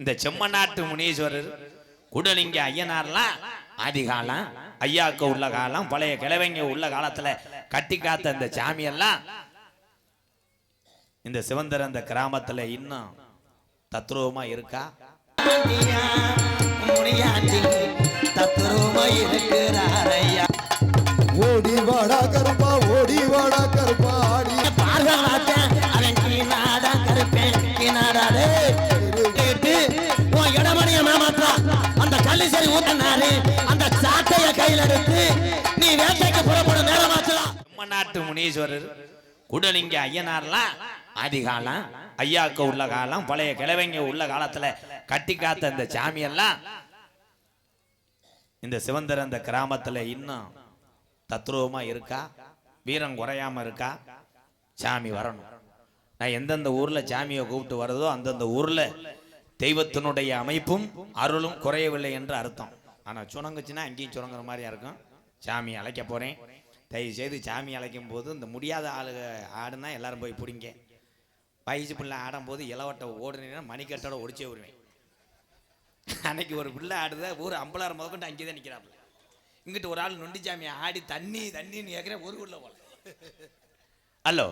இந்த செம்மநாட்டு முனீஸ்வரர் குடலிங்க ஐயனார்லாம் ஆதி காலம் ஐயாக்கு உள்ள காலம் பழைய கிழவைங்க உள்ள காலத்துல கட்டி காத்த இந்த சாமியெல்லாம் இந்த சிவந்தர் அந்த கிராமத்துல இன்னும் தத்ரூபமா இருக்கா? ஐயா, முனியாண்டி தத்துரூபமா இருக்கிறாரையா ஓடி வாடா கருப்பா ஓடி வாடா கருப்பா ஆடி. அவன் கருப்பேன். கையில் எடுத்து நீ வேட்டைக்கு புறப்படும் நேரமாச்சலாம் செம்மநாட்டு முனீஸ்வரர் குடலிங்க ஐயனார்லாம் ஆதி காலம் ஐயாக்கு உள்ள காலம் பழைய கிழவைங்க உள்ள காலத்துல கட்டி காத்த இந்த சாமியெல்லாம் இந்த சிவந்தர் அந்த கிராமத்துல இன்னும் தத்ரூபமா இருக்கா? வீரம் குறையாம இருக்கா? சாமி வரணும். நான் எந்தெந்த ஊர்ல சாமியை கூப்பிட்டு வர்றதோ அந்தந்த ஊர்ல தெய்வத்தினுடைய அமைப்பும் அருளும் குறையவில்லை என்று அர்த்தம். ஆனா சுணங்குச்சுன்னா அங்கேயும் சுணங்குற மாதிரியா இருக்கும். சாமி அழைக்க போறேன். தயவு செய்து சாமி அழைக்கும் போது இந்த முடியாத ஆளுக ஆடுனா எல்லாரும் போய் பிடிங்க. வயசு பிள்ளை ஆடும்போது இளவட்டை ஓடுனீங்கன்னா மணிக்கட்டோட ஒடிச்சே விடுவேன். அன்னைக்கு ஒரு பிள்ளை ஆடுத ஊர் அம்பலாரம் முதற்கொண்டு அங்கே தான் நிற்கிறாப்புல இங்கிட்டு ஒரு ஆள் நொண்டிச்சாமி ஆடி தண்ணி தண்ணின்னு கேட்குறேன் ஒரு உள்ள போல ஹலோ.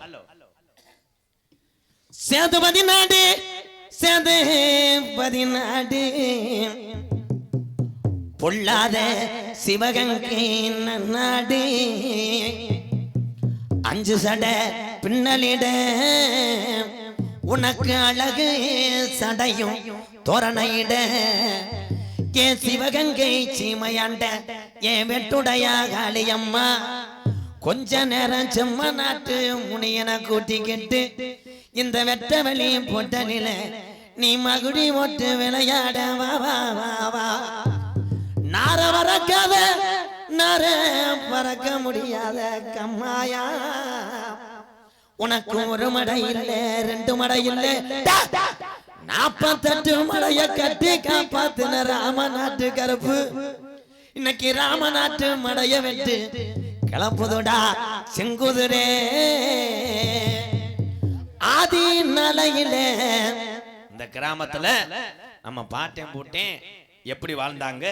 சேது பதினாடு சேது பதினாடு பொல்லாத சிவகங்கை நாடு அஞ்சு சட பின்னலிட. உனக்கு அழகு சடையும் தோரணையிட. ஏ சிவகங்கை சீமையாண்ட ஏ வெட்டுடைய காளியம்மா கொஞ்ச நேரம் செம்ம நாட்டு முனியனை கூட்டிக்கிட்டு இந்த வெட்ட வெளியும் போட்ட நில நீ மகுடி ஓட்டு விளையாட வா வா வா வா. நார வரக்காத நார பறக்க முடியாத கம்மாயா. உனக்கு ஒரு மடை இல்ல ரெண்டு மடை இல்ல. நாப்பத்தெட்டு மடைய கட்டி காப்பாத்தின ராம நாட்டு கருப்பு. இன்னைக்கு ராம நாட்டு மடைய வெட்டு கிளப்புதுடா செங்குதிரே. ஆதி நலையில இந்த கிராமத்துல நம்ம பாட்டேன் போட்டேன் எப்படி வாழ்ந்தாங்க?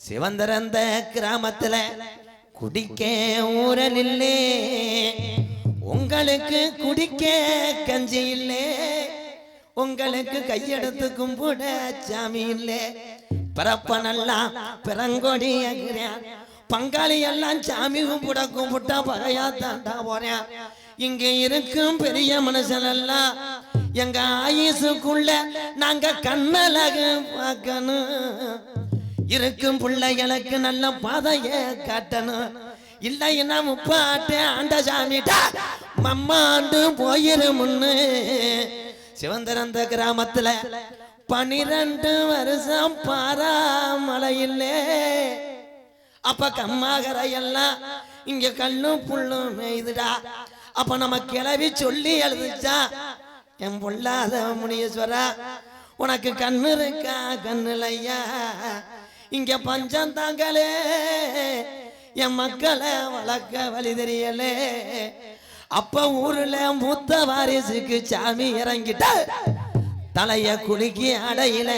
சிவந்தரந்த கிராமத்துல குடிக்க ஊரல் இல்லே உங்களுக்கு குடிக்க கஞ்சி இல்லே. உங்களுக்கு கையெடுத்து கும்பிட சாமி இல்லே. பிறப்பனெல்லாம் பிறங்கொடி அகிறேன் பங்காளி எல்லாம் சாமி கும்பிட கும்பிட்டா பகையா தாண்டா போறேன் இங்க இருக்கும் பெரிய மனுஷன் எல்லாம் எங்க ஆயுசுக்குள்ள நாங்க கண்ணலகு பார்க்கணும். இருக்கும் பிள்ளைகளுக்கு நல்ல பாதைய காட்டணும். இல்லைன்னா முப்பாட்டு ஆண்ட சாமிட்டா மம்மாண்டு போயிருமுன்னு சிவந்திரந்த கிராமத்துல பனிரெண்டு வருஷம் பாராமலையில்லே அப்ப கம்மாகரை எல்லாம் இங்க கல்லும் புல்லும் மேய்துடா. அப்ப நம்ம கிளவி சொல்லி எழுதுச்சா என் பொல்லாத முனீஸ்வரா உனக்கு கண்ணு இருக்கா கண்ணுலையா இங்க பஞ்சம் தாங்களே என் மக்களை வளர்க்க வழி தெரியலே. அப்ப ஊர்ல மூத்த வாரிசுக்கு சாமி இறங்கிட்ட தலைய குலுக்கி அடையில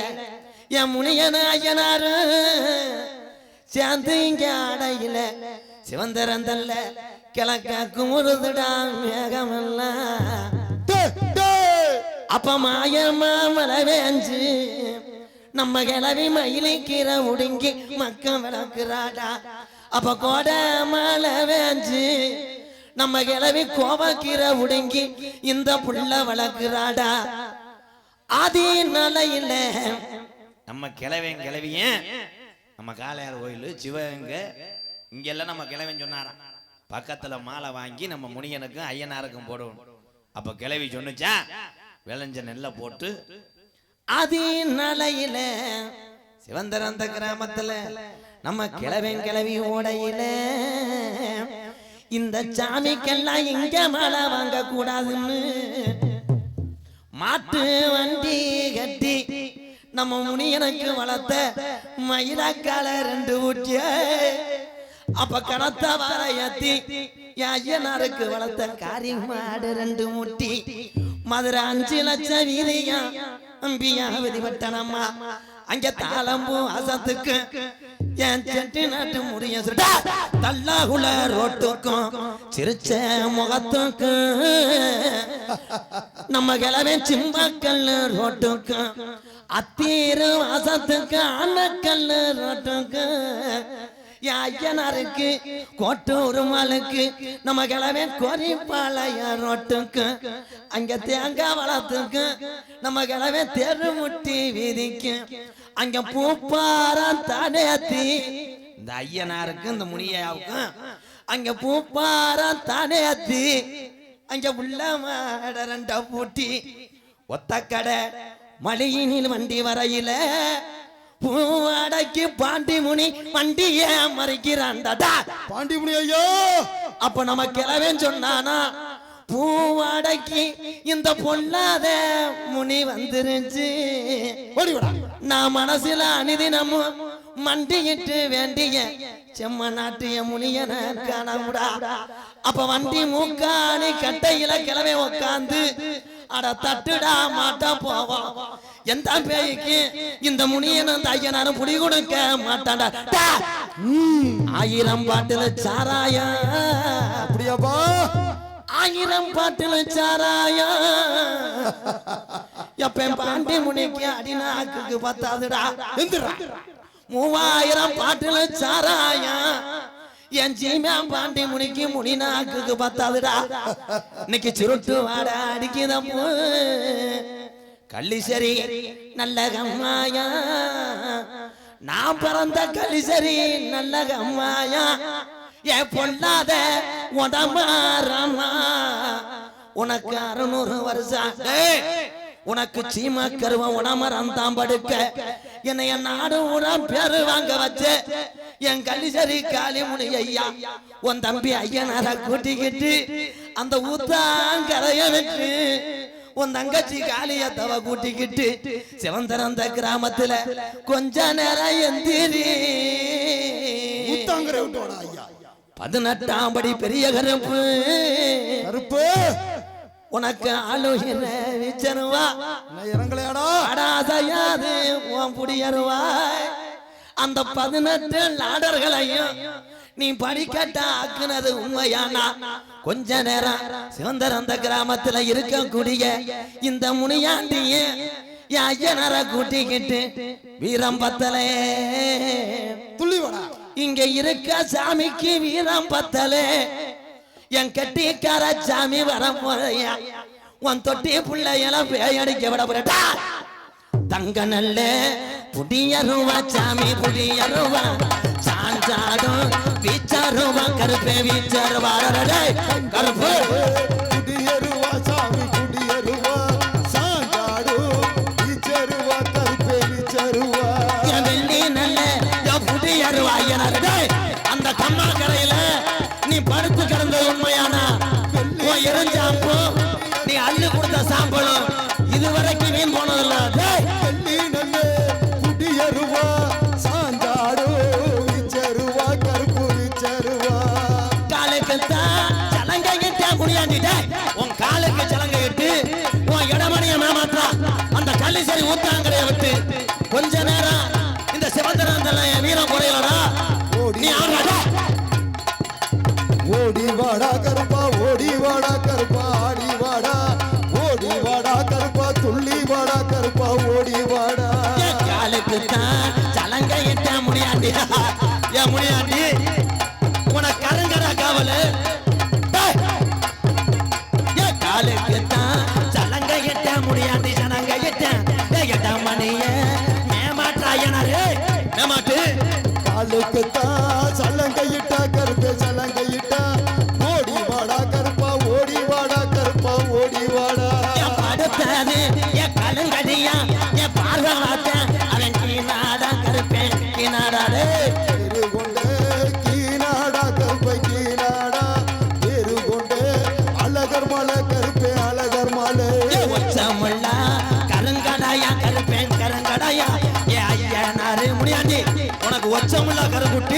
என் முனியன ஐயனாரு சேர்ந்து இங்க அடையில சிவந்தரந்தல்ல கிழக்க குமுறுதுடா மேகமெல்லாம் டேய், அப்ப மாயமா மழை வேஞ்சு நம்ம கிளவி மயிலை கீரை உடுங்கி மக்கம் விளக்குறாடா. அப்ப கோட மலை வேஞ்சு நம்ம கிளவி கோவக்கீரை உடுங்கி இந்த புள்ள வளர்க்குறாடா ஆதி நிலையில நம்ம கிழவன் கிளவிய நம்ம காளையார் கோயில் சிவகங்க இங்கெல்லாம் நம்ம கிளவன் சொன்னாராம். பக்கத்துல மாலை வாங்கி நம்ம முனியனுக்கும் ஐயனாருக்கும் போடுவோம். அப்ப கிளவி சொன்னுச்சா? விளைஞ்ச நெல்லை போட்டு அதே நலையில சிவந்தர் அந்த கிராமத்துல நம்ம கிழவன் கிளவி ஓடையில. இந்த சாமிக்கெல்லாம் இங்க மழை வாங்க கூடாதுன்னு மாட்டு வண்டி கட்டி நம்ம முனியனுக்கு வளர்த்த மயிலாக்கால ரெண்டு ஊட்டிய அப்ப கடத்த வாரையத்தி என் ஐயனாருக்கு வளர்த்த காரி மாடு ரெண்டு முட்டி. மதுரை அஞ்சு லட்சம் வீதியம் அம்பியாவதி வட்டனம்மா அங்க தாளம்பூ அசத்துக்கு என் செட்டி நாட்டு முடிய சுடா. தல்லாகுல ரோட்டுக்கும் சிரிச்ச முகத்துக்கும் நம்ம கிளவே சிம்பக்கல் ரோட்டுக்கும் அத்தீரு வாசத்துக்கு அணக்கல் ரோட்டுக்கும் என் ஐயனாருக்கு கோட்டூர் மாலுக்கு நம்ம கிளவே கொரிப்பாளைய ரோட்டுக்கு அங்க தேங்காய் வளத்துக்கு நம்ம கிளவே தெருமுட்டி வீதிக்கு அங்க பூப்பாரம் தடையத்தி இந்த ஐயனாருக்கும் இந்த முனியாவுக்கும் அங்க பூப்பாரம் தடையத்தி அங்க உள்ள மாட ரெண்ட பூட்டி ஒத்த கடை மழையினில் வண்டி வரையில பூவாடைக்கு பாண்டி முனி வண்டிய மறைக்கிறான்டா. பாண்டிமுனி ஐயா. அப்ப நம்ம கிளவேன் சொன்னானா பூவாடைக்கு இந்த பொல்லாத முனி வந்துருச்சு. நான் மனசுல அனிதினமும் மண்டியிட்டு வேண்டிய செம்ம நாட்டிய முனியன காணமுடா. அப்ப வண்டி மூக்காணி கட்டையில கிளவே உக்காந்து அட தட்டுடா மாட்டா போவோம். எந்த பேய்க்கு இந்த முனியன் அந்த ஐயனாரும் புடி கொடுக்க மாட்டான்டா. டா! ஆயிரம் பாட்டுல சாராயா. அப்படியாப்பா? ஆயிரம் பாட்டுல சாராயா. எப்ப பாண்டி முனிக்கு அடிநாக்குக்கு பத்தாதுடா. எந்திரா. மூவாயிரம் பாட்டுல சாராயா. என் ஜீமா பாண்டி முனிக்கு முனிநாக்குக்கு பத்தாதுடா. இன்னைக்கு சுருட்டு வாட அடிக்குதம்மு கள்ளிசரி நல்ல கம்மாயா நான் பிறந்த கள்ளிசரி நல்ல கம்மாயா என் பொல்லாத உடமாறமா உனக்கு அறுநூறு வருஷம். உனக்கு சீமா கருவ உணமரம் தான் படுக்க. என்னைய நாடு உரம் பேரு வாங்க வச்ச. என் கலிசரி காளிமுனி ஐயா உன் தம்பி ஐயனார கூட்டிக்கிட்டு அந்த ஊத்தாங்கரைய விட்டு உன் தங்கச்சி காளிய தவ கூட்டிக்கிட்டு சிவந்தரந்த கிராமத்துல கொஞ்ச நேரம் எந்திரி. பதினெட்டாம் படி பெரிய கருப்பு. கருப்பு. உனக்கு ஆலோசனை விச்சனுவா நான் இறங்கலையாடா. அடாதையாது உன் புடியருவாய் அந்த பதினெட்டு லாடர்களையும் நீ படிக்கட்டா ஆக்குனது உண்மையானா? கொஞ்ச நேரம் சிவந்தரந்த கிராமத்துல இருக்கக்கூடிய இந்த முனியாண்டிய ஐயனர கூட்டிக்கிட்டு வீரம் பத்தலே. துள்ளி வாடா. இங்க இருக்க சாமிக்கு வீரம் பத்தலே. என் கட்டிக்கார சாமி வர போறையா உன் தொட்டி பிள்ளையெல்லாம் பேயடிக்க விட போறட்டா தங்க நல்ல புடியருவா சாமி புடியருவா. சாஞ்சாடும் வீச்சாருவா கருப்பே வீச்சாருவா கருப்பு குடியருவா குடியாண்டிட்ட உன் காலுக்கு சலங்கை இட்டு உன் இடமணிய மேமாற்றா அந்த கள்ளி சரி ஊத்தாங்கடைய விட்டு கொஞ்ச நேரம் இந்த சிவந்தரந்தல வீரம் குறையலடா. நீ ஆடுறாடா ஓடி வாடா கருப்பா. காலுக்கு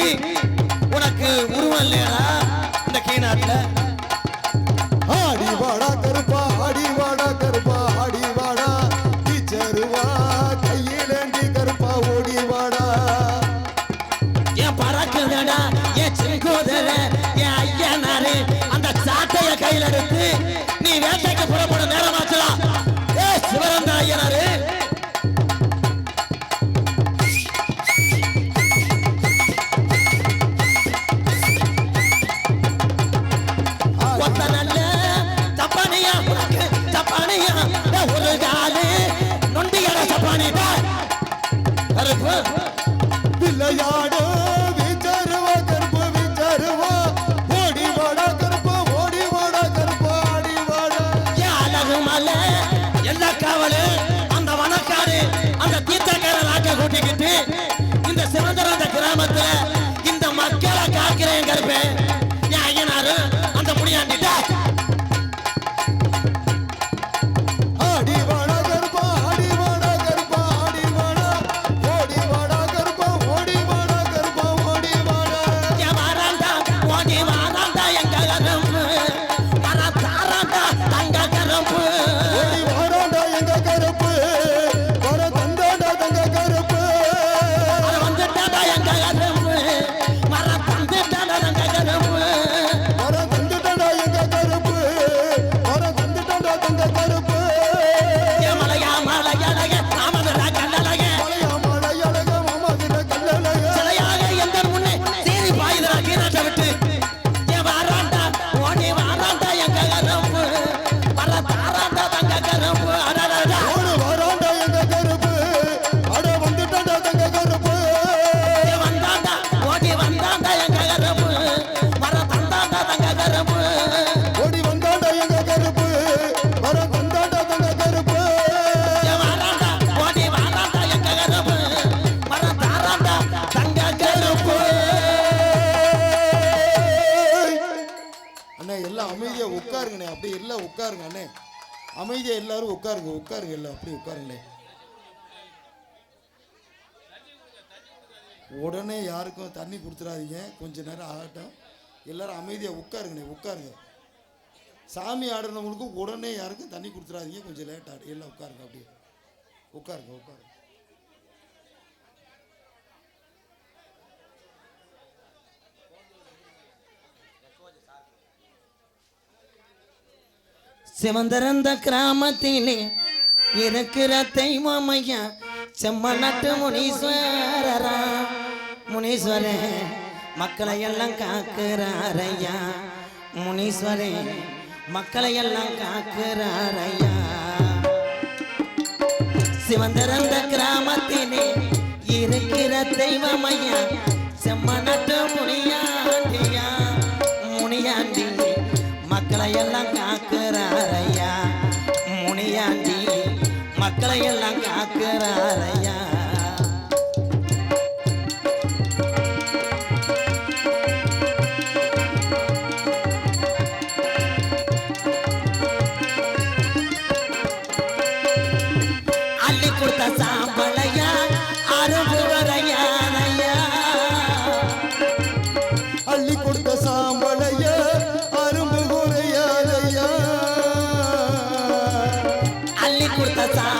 தம்பி உனக்கு உருவம் இல்லையா இந்த கீநாட்டில் ஆடி வாடா கருப்பா ஆடி வாடா கருப்பா ஆடி வாடா. டீச்சருவா கையிலேந்தி கருப்பா ஓடி வாடா. என் பறக்குதடா? என் செங்கோதர? என் கையில் எடுத்து உட்காருங்க உட்காருங்க இல்லை அப்படியே உட்காருங்களேன் உடனே யாருக்கும் தண்ணி கொடுத்துடாதீங்க. கொஞ்ச நேரம் ஆகட்டும். எல்லோரும் அமைதியாக உட்காருங்கண்ணே உட்காருங்க. சாமி ஆடுறவங்களுக்கும் உடனே யாருக்கும் தண்ணி கொடுத்துடாதீங்க. கொஞ்சம் லேட் ஆடு. எல்லாம் உட்காருங்க அப்படியே. உட்காருங்க உட்காருங்க. சிவந்திருந்த கிராமத்திலே இருக்கிற தெய்வம் ஐயா செம்ம நட்டு முனீஸ்வரரா. முனீஸ்வரே மக்களை எல்லாம் காக்குறாரையா முனீஸ்வரே மக்களை எல்லாம் காக்குறாரையா சிவந்திருந்த கிராமத்திலே இருக்கிற தெய்வம் ஐயா முனியா. corta tá?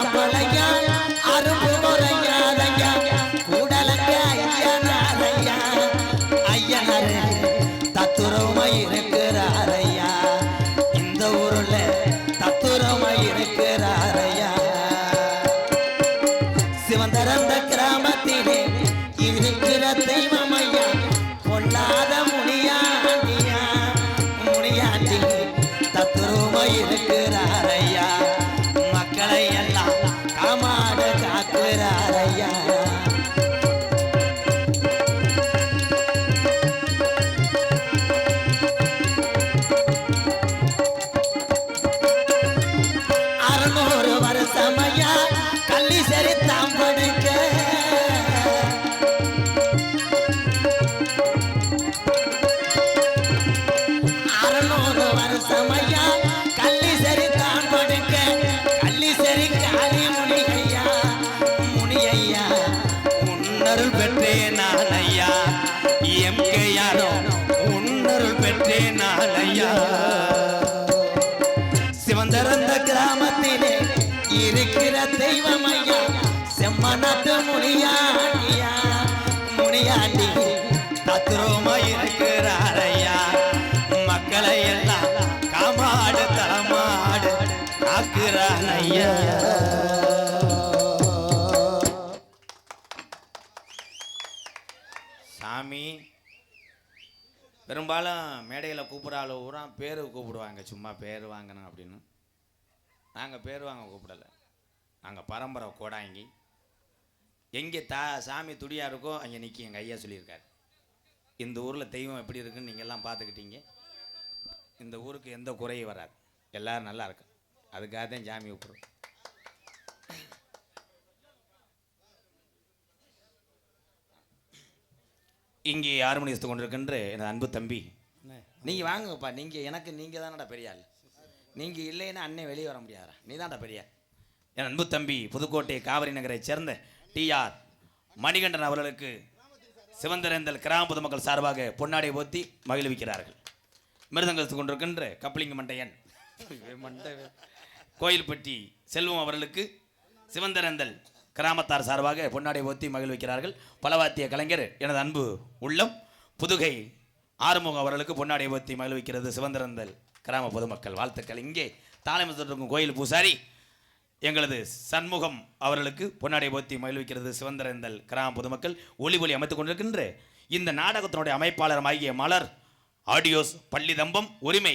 தெய்வமையா செம்மநாட்டு முனியாண்டியா முனியாண்டி தத்ரூமா இருக்கிறாரையா? மக்களை எல்லாம் காமாடு தலமாடு காக்குறானையா? சாமி பெரும்பாலும் மேடையில் கூப்பிட ஆள் ஊரா பேர் கூப்பிடுவாங்க. சும்மா பேர் வாங்கணும் அப்படின்னு. நாங்கள் பேர் வாங்க கூப்பிடலை. நாங்கள் பரம்பரை கோடாங்கி எங்கே தா சாமி துடியாக இருக்கோ அங்கே நிற்கி எங்கள் ஐயா சொல்லியிருக்காரு. இந்த ஊரில் தெய்வம் எப்படி இருக்குன்னு நீங்கள்லாம் பார்த்துக்கிட்டீங்க. இந்த ஊருக்கு எந்த குறையும் வராது. எல்லோரும் நல்லா இருக்கும். அதுக்காக தான் சாமி கூப்பிடுறோம் இங்கே ஆறுமணி வசத்து கொண்டிருக்கின்ற எனது அன்பு தம்பி நீங்கள் வாங்கப்பா நீங்கள் எனக்கு நீங்கள் தானடா பெரியாள் நீங்கள் இல்லைன்னா அண்ணன் வெளியே வர முடியாதா நீ தான்டா பெரியாள் என் அன்பு தம்பி புதுக்கோட்டை காவிரி நகரைச் சேர்ந்த டிஆர் மணிகண்டன் அவர்களுக்கு சிவந்தரேந்தல் கிராம பொதுமக்கள் சார்பாக பொன்னாடை போத்தி மகிழ்விக்கிறார்கள். மிருதங்கத்து கொண்டிருக்கின்ற கப்பலிங்க மண்டையன் மண்டை கோயில்பட்டி செல்வம் அவர்களுக்கு சிவந்தரந்தல் கிராமத்தார் சார்பாக பொன்னாடை போத்தி மகிழ்விக்கிறார்கள். பலவாத்திய கலைஞர் எனது அன்பு உள்ளம் புதுகை ஆறுமுகம் அவர்களுக்கு பொன்னாடை போத்தி மகிழ்விக்கிறது. சிவந்தரந்தல் கிராம பொதுமக்கள் வாழ்த்துக்கள். இங்கே தாளமத்திருக்கும் கோயில் பூசாரி எங்களது சண்முகம் அவர்களுக்கு பொன்னாடை போத்தி மகிழ்விக்கிறது. சிவந்தரந்தல் கிராம பொதுமக்கள் ஒளி ஒளி அமைத்துக் கொண்டிருக்கின்ற இந்த நாடகத்தினுடைய அமைப்பாளர் ஆகிய மலர் ஆடியோஸ் பள்ளிதம்பம் உரிமை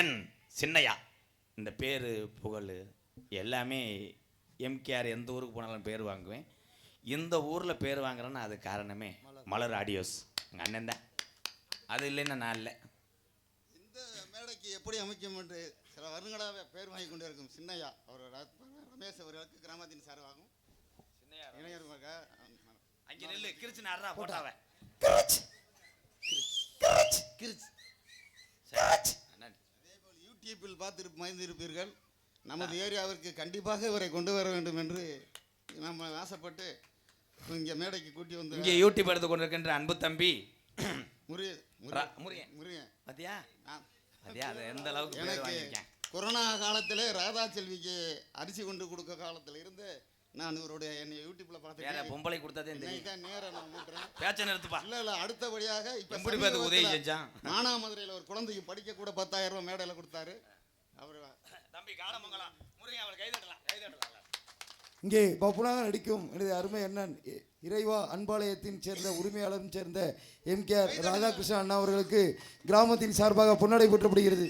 என் சின்னையா. இந்த பேர் புகழ் எல்லாமே எம்கேஆர் எந்த ஊருக்கு போனாலும் பேர் வாங்குவேன். இந்த ஊரில் பேர் வாங்குறேன்னா அது காரணமே மலர் ஆடியோஸ். எங்கள் அண்ணன் தான். அது இல்லைன்னா நான் இல்லை. இந்த மேடைக்கு எப்படி அமைக்கும் என்று சில வருடங்களாக பேர் வாங்கி கொண்டு இருக்கும். சின்னையா. அவர் ரமேஷ் அவர்களுக்கு கிராமத்தின் சார்பாகவும் இளைஞர்களுக்காக அங்கே நெல்லு. கிரிச்சு நடுறா போட்டாவ. அதேபோல் யூடியூப்பில் பார்த்து மறைந்திருப்பீர்கள் நமது ஏரியாவிற்கு கண்டிப்பாக இவரை கொண்டு வர வேண்டும் என்று நம்ம ஆசைப்பட்டு இங்கே மேடைக்கு கூட்டி வந்து இங்கே யூடியூப் எடுத்து கொண்டிருக்கின்ற அன்பு தம்பி. முருக ரா- முருகன். முருகன். பாத்தியா? நான் பாத்தியா அது எந்த அளவுக்கு பேர் எனக்கு வாங்கியிருக்கேன்? கொரோனா காலத்தில் ராதா செல்விக்கு அரிசி கொண்டு கொடுக்க காலத்தில் இருந்து நான் இவருடைய என்னை யூடியூப்ல வேற பார்த்துட்டு பொம்பளை கொடுத்ததே தெரியும் இன்னைக்கு தான் நேரா நான் கூட்டுறேன் பேச்ச நிறுத்துப்பா. இல்ல இல்ல அடுத்தபடியாக இப்ப எப்படி உதவி செஞ்சான் மானாமதுரையில ஒரு குழந்தைக்கு படிக்க கூட பத்தாயிரம் ரூபாய் மேடையில கொடுத்தாரு. அவர் தம்பி காலமங்கலம் முருகன் அவளை கைதட்டலாம் கைதட்டலாம் இங்கே பப்புனாக நடிக்கும் எனது அருமை இ- இறைவா அன்பாலயத்தின் சேர்ந்த உரிமையாளரும் சேர்ந்த எம்கேஆர் ராதாகிருஷ்ணன் அண்ணா அவர்களுக்கு கிராமத்தின் சார்பாக பொன்னாடை போற்றப்படுகிறது.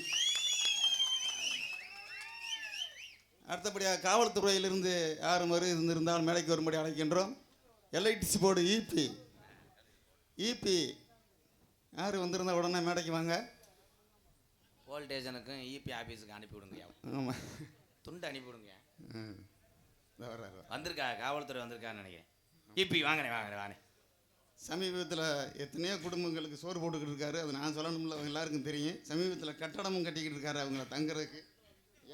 அடுத்தபடியாக காவல்துறையிலிருந்து யாரும் வரு இருந்திருந்தால் மேடைக்கு வரும்படி அழைக்கின்றோம். எல்ஐடிசி போர்டு இபி இபி யார் வந்திருந்தா உடனே மேடைக்கு வாங்க. போலீஸ் ஸ்டேஷனுக்கும் இபி ஆபீஸுக்கு அனுப்பி விடுங்க ஆமாம் துண்டு அனுப்பி விடுங்க வர்றாரு வந்திருக்கா? காவல்துறை வந்திருக்கான்னு நினைக்கிறேன். இபி வாங்கினேன் வாங்கினேன் வாங்கினேன் சமீபத்தில் எத்தனையோ குடும்பங்களுக்கு சோறு போட்டுக்கிட்டு இருக்காரு. அது நான் சொல்லணும்ல அவங்க எல்லாருக்கும் தெரியும். சமீபத்தில் கட்டடமும் கட்டிக்கிட்டு இருக்காரு அவங்கள தங்குறதுக்கு.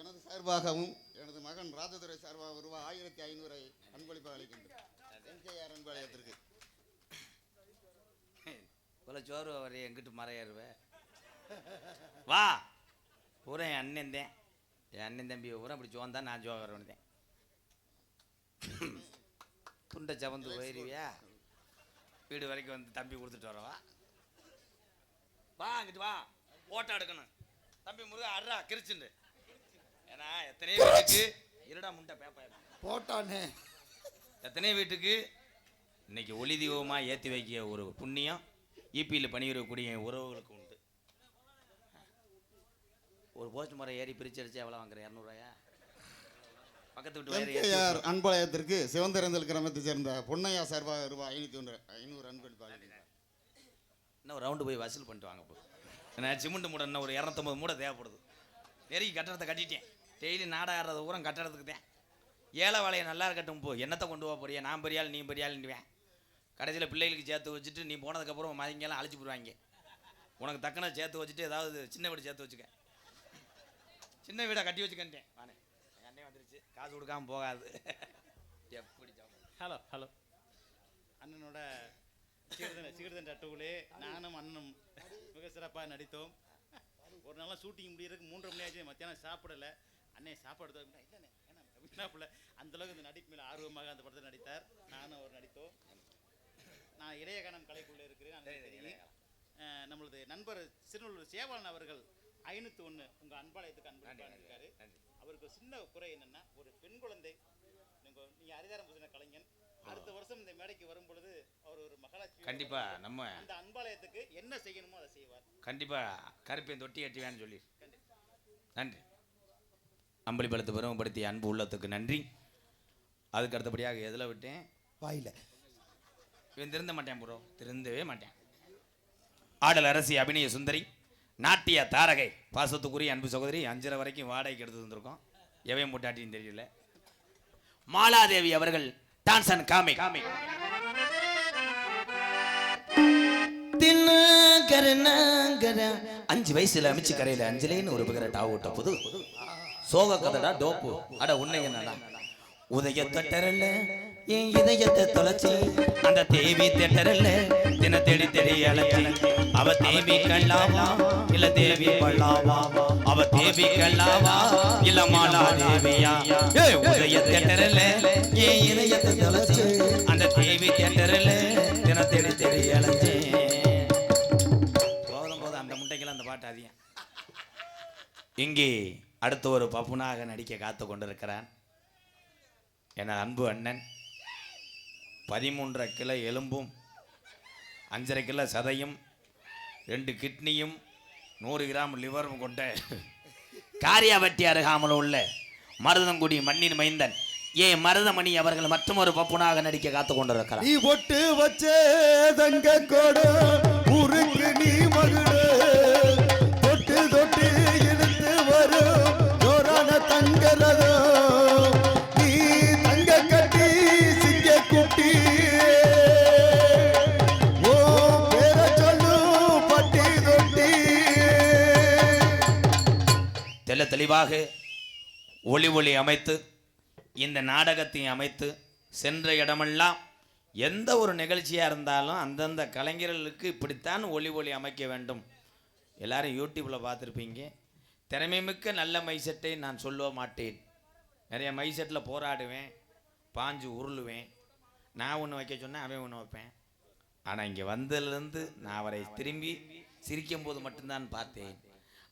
எனது சார்பாகவும் எனது மகன் ராஜதுரை சார்பாக ரூபாய் ஆயிரத்தி ஐநூறை அன்பளிப்பு அளிக்கின்றேன். எம்கேஆர் அன்பளியத்திற்கு. இவ்வளோ சோறு வர எங்கிட்டு மறையாருவே வா. பூரா என் அண்ணன் தான். என் அண்ணன் தம்பி பூரா இப்படி சோந்தா நான் சோக வரவனதேன் துண்டை சவந்து போயிருவியா? வீடு வரைக்கும் வந்து தம்பி கொடுத்துட்டு வரவா? வா அங்கிட்டு வா. போட்டோ எடுக்கணும். தம்பி முருகா அட்ரா கிரிச்சுண்டு. ஏன்னா எத்தனையோ வீட்டுக்கு இருடா முண்டை பேப்பா போட்டானே. எத்தனை வீட்டுக்கு இன்னைக்கு ஒளி தீபமாக ஏற்றி வைக்க ஒரு புண்ணியம் ஈபியில் பணிபுரியக்கூடிய உறவுகளுக்கு உண்டு. ஒரு போஸ்ட் மரம் ஏறி பிரிச்சு அடிச்சு எவ்வளோ வாங்குற? இரநூறுவாயா? பக்கத்து வீட்டு வயிறு எம்கேஆர் அன்பளியத்திற்கு சிவந்தரந்தல் கிராமத்தை சேர்ந்த பொன்னையா சார்பாக ரூபாய் ஐநூற்றி ஒன்று ஐநூறு அன்பளிப்பு அளிக்கின்றேன் இன்னும் ரவுண்டு போய் வசூல் பண்ணிட்டு வாங்க போ. நான் சிமெண்ட் மூடை இன்னும் ஒரு இரநூத்தம்பது மூடை தேவைப்படுது. நெருக்கி கட்டடத்தை கட்டிட்டேன். டெய்லி நாடாடுறது ஊரம் கட்டடத்துக்கு தான். ஏழை வேலையை நல்லா இருக்கட்டும் போ. என்னத்தை கொண்டு போக போறியா? நான் பெரியாள் நீ பெரியாள்ன்னுவேன். கடைசியில் பிள்ளைகளுக்கு சேர்த்து வச்சுட்டு நீ போனதுக்கப்புறம் மதிங்கெல்லாம் அழைச்சி போடுவாங்க. உனக்கு தக்கன சேர்த்து வச்சுட்டு ஏதாவது சின்ன வீடு சேர்த்து வச்சுக்க. சின்ன வீடை கட்டி வச்சுக்கன்ட்டேன் வானே காசு கொடுக்காம போகாது. எப்படி ஹலோ ஹலோ அண்ணனோட சிகிருதன் சிகிருதன் டட்டுவிலே நானும் அண்ணனும் மிக சிறப்பாக நடித்தோம். ஒரு நாளாக ஷூட்டிங் முடியறதுக்கு மூன்றரை மணி ஆச்சு. மத்தியானம் சாப்பிடல. அண்ணே சாப்பாடு இல்லைண்ணே ஏன்னா அப்படின்னாப்புல அந்த அளவுக்கு இந்த நடிப்பு மேலே ஆர்வமாக அந்த படத்தில் நடித்தார். நானும் அவர் நடித்தோம். நான் இளையகானம் கலைக்குள்ளே இருக்கிறேன். நம்மளது நண்பர் சிறுநல்லூர் சேவாளன் அவர்கள் ஐநூற்றி ஒன்று உங்கள் அன்பாலயத்துக்கு அன்பு இருக்காரு ஒரு சின்ன குறை என்னன்னா ஒரு பெண் குழந்தை நீங்க நீங்க அரிதாரம் பூசின கலைஞன் அடுத்த வருஷம் இந்த மேடைக்கு வரும் பொழுது அவர் ஒரு மகாலட்சுமி கண்டிப்பாக நம்ம அந்த அன்பாலயத்துக்கு என்ன செய்யணுமோ அதை செய்வார். கண்டிப்பாக கருப்பையும் தொட்டி கட்டுவேன்னு சொல்லி. நன்றி. அம்பளி பலத்தை பெருமைப்படுத்திய அன்பு உள்ளத்துக்கு நன்றி. அதுக்கு அடுத்தபடியாக எதில் விட்டேன்? வாயில. இவன் திருந்த மாட்டேன் ப்ரோ திருந்தவே மாட்டேன். ஆடல் அரசி அபிநய சுந்தரி நாட்டிய தாரகை பாசத்துக்குரிய அன்பு சகோதரி அஞ்சரை வரைக்கும் வாடகைக்கு எடுத்து வந்திருக்கோம் எவையும் முட்டாட்டின்னு தெரியல. மாலாதேவி அவர்கள் டான்ஸ் அண்ட் காமி. காமி அஞ்சு வயசுல அமைச்சு கரையில அஞ்சலேன்னு ஒரு பகிர டாவு விட்ட புது சோக கதடா டோப்பு. அட உன்னை என்னடா? உதய தட்டரல்ல என் இதயத்தை தொலைச்சி. அந்த தேவி தேட்டரல்ல தின தேடி தேடி அழைச்சி அவ தேவி கல்லாவா இல்ல தேவி பல்லாவா அவ தேவி கல்லாவா இல்ல மாலா தேவியா உதய தேட்டரல்ல என் இதயத்தை தொலைச்சு அந்த தேவி தேட்டரல்ல தின தேடி தேடி அழைச்சி போதும் போதும் அந்த முட்டைக்கெல்லாம் அந்த பாட்டு அதிகம். இங்கே அடுத்த ஒரு பப்புனாக நடிக்க காத்து கொண்டிருக்கிறான். என அன்பு அண்ணன். பதிமூன்றரை கிலோ எலும்பும் அஞ்சரை கிலோ சதையும் ரெண்டு கிட்னியும் நூறு கிராம் லிவரும் கொண்ட காரியாவட்டி அருகாமல் உள்ள மருதங்குடி மண்ணின் மைந்தன். ஏ மருதமணி அவர்கள் மற்றும் ஒரு பப்புனாக நடிக்க காத்து கொண்டிருக்கிறார். நீ பொட்டு வச்ச தங்க கொடு தெளிவாக ஒளி ஒளி அமைத்து இந்த நாடகத்தையும் அமைத்து சென்ற இடமெல்லாம் எந்த ஒரு நிகழ்ச்சியாக இருந்தாலும் அந்தந்த கலைஞர்களுக்கு இப்படித்தான் ஒளி ஒளி அமைக்க வேண்டும். எல்லாரும் யூடியூப்பில் பார்த்துருப்பீங்க. திறமைமிக்க நல்ல மைசெட்டை நான் சொல்ல மாட்டேன். நிறைய மைசெட்டில் போராடுவேன். பாஞ்சு உருளுவேன். நான் ஒன்று வைக்க சொன்னேன் அவன் ஒன்று வைப்பேன். ஆனால் இங்கே வந்ததுலேருந்து நான் அவரை திரும்பி சிரிக்கும் போது மட்டும்தான் பார்த்தேன்.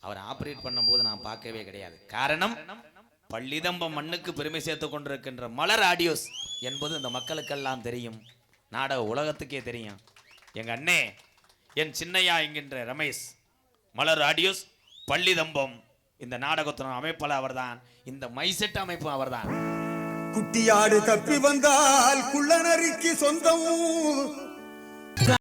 அவர் ஆப்ரேட் பண்ணும்போது நான் பார்க்கவே கிடையாது. காரணம் பள்ளிதம்பம் மண்ணுக்கு பெருமை சேர்த்து கொண்டிருக்கின்ற மலர் ஆடியோஸ் என்பது இந்த மக்களுக்கெல்லாம் தெரியும். நாட உலகத்துக்கே தெரியும். எங்கள் அண்ணே என் சின்னையா என்கின்ற ரமேஷ் மலர் ஆடியோஸ் பள்ளிதம்பம் இந்த நாடகத்தின் அமைப்பாளர் அவர்தான் இந்த மைசெட் அமைப்பு அவர்தான். குட்டியாடு தப்பி வந்தால் குள்ளநரிக்கு சொந்தம்